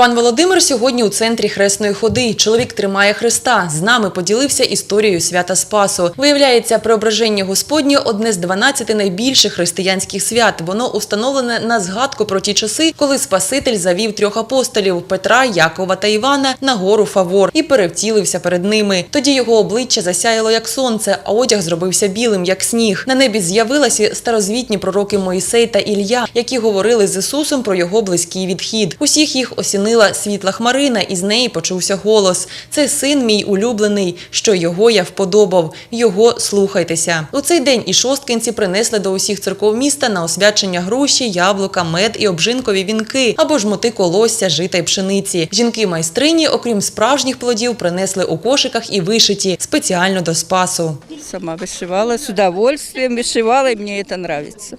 Пан Володимир сьогодні у центрі хресної ходи. Чоловік тримає хреста. З нами поділився історією свята Спасу. Виявляється, преображення Господнє одне з 12 найбільших християнських свят. Воно установлене на згадку про ті часи, коли Спаситель завів трьох апостолів Петра, Якова та Івана на гору Фавор і перевтілився перед ними. Тоді його обличчя засяяло як сонце, а одяг зробився білим, як сніг. На небі з'явилися старозвітні пророки Моїсей та Ілля, які говорили з Ісусом про його близький відхід. Усіх їх осінила світла хмарина, і з неї почувся голос: Це син мій улюблений, що його я вподобав. Його слухайтеся. У цей день і шосткинці принесли до усіх церков міста на освячення груші, яблука, мед і обжинкові вінки або ж моти колосся, жита й пшениці. Жінки майстрині, окрім справжніх плодів, принесли у кошиках і вишиті спеціально до спасу. Сама вышивала с удовольствием, вышивала, и мне это нравится.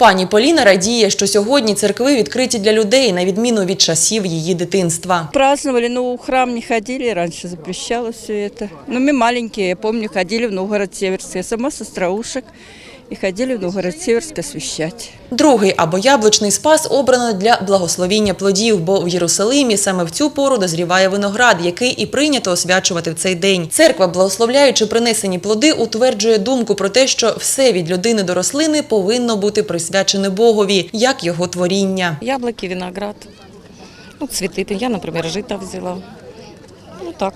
Пані Поліна радіє, що сьогодні церкви відкриті для людей, на відміну від часів її дитинства. Праздновали, ну в храм не ходили, раніше запрещало все це. Ну, ми маленькі, я пам'ятаю, ходили в Новгород-Северский, сама сестра Страушек, и ходили в Новгород-Северск освещать. Другий або яблучний спас обрано для благословіння плодів, бо в Єрусалимі саме в цю пору дозріває виноград, який і прийнято освячувати в цей день. Церква, благословляючи принесені плоди, утверджує думку про те, що все від людини до рослини повинно бути присвячене Богові, як його творіння. Яблоки, виноград, ну, цветы. Я, например, жито взяла. Ну так,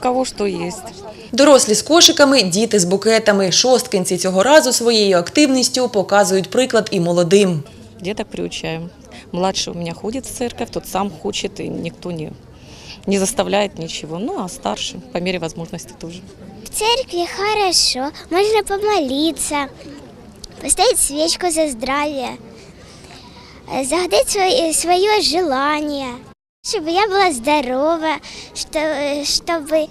кого что есть. Дорослі з кошиками, діти з букетами. Шосткинці цього разу своєю активністю показують приклад і молодим. Деток приучаем. Младший у меня ходит в церковь, тот сам хочет, и никто не, не заставляет ничего. Ну, а старший, по мере возможности тоже. В церкви хорошо, можно помолиться, поставить свечку за здравие, э, загадать свое, свое желание, чтобы я была здорова, что, э, чтобы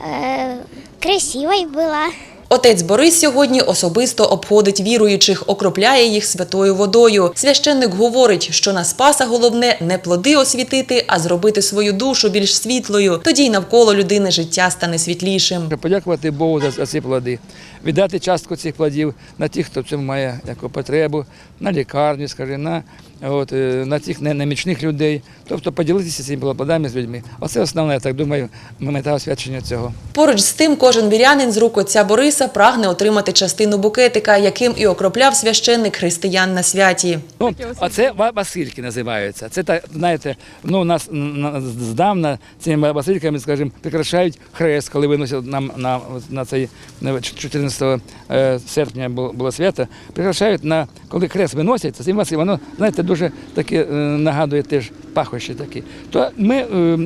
э, красивой была. Отець Борис сьогодні особисто обходить віруючих, окропляє їх святою водою. Священник говорить, що на Спаса головне не плоди освітити, а зробити свою душу більш світлою. Тоді й навколо людини життя стане світлішим. Подякувати Богу за, за ці плоди, віддати частку цих плодів на тих, хто в цьому має яку потребу, на лікарню, скажи, на, от, е, на цих не- немічних людей. Тобто поділитися цими плодами з людьми. Оце основне, я так думаю, мета освячення цього. Поруч з тим, кожен вірянин з рук отця Бориса прагне отримати частину букетика, яким і окропляв священник християн на святі. Ну, а це ва- Васильки називаються. Це так, знаєте, ну у нас на- здавна цими Васильками, скажімо, прикрашають хрест, коли виносять нам на, на цей на 14 е, серпня було, свято. Прикрашають на коли хрест виносять, цим Василь, воно знаєте, дуже таке нагадує теж пахощі такі. То ми е,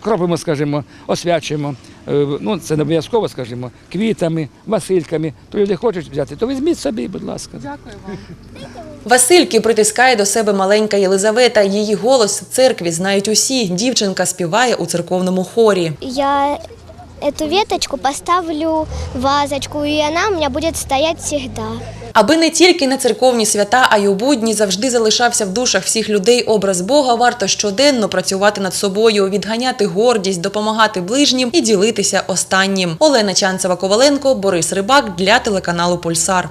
кропимо, скажімо, освячуємо. е, Ну, це не обов'язково, скажімо, квітами, васильками. То люди хочуть взяти, то візьміть собі, будь ласка. Дякую вам. Васильки притискає до себе маленька Єлизавета. Її голос в церкві знають усі. Дівчинка співає у церковному хорі. Я эту веточку поставлю в вазочку, и она у меня будет стоять всегда. Аби не тільки на церковні свята, а й у будні завжди залишався в душах всіх людей образ Бога, варто щоденно працювати над собою, відганяти гордість, допомагати ближнім і ділитися останнім. Олена Чанцева Коваленко, Борис Рибак для телеканалу Пульсар.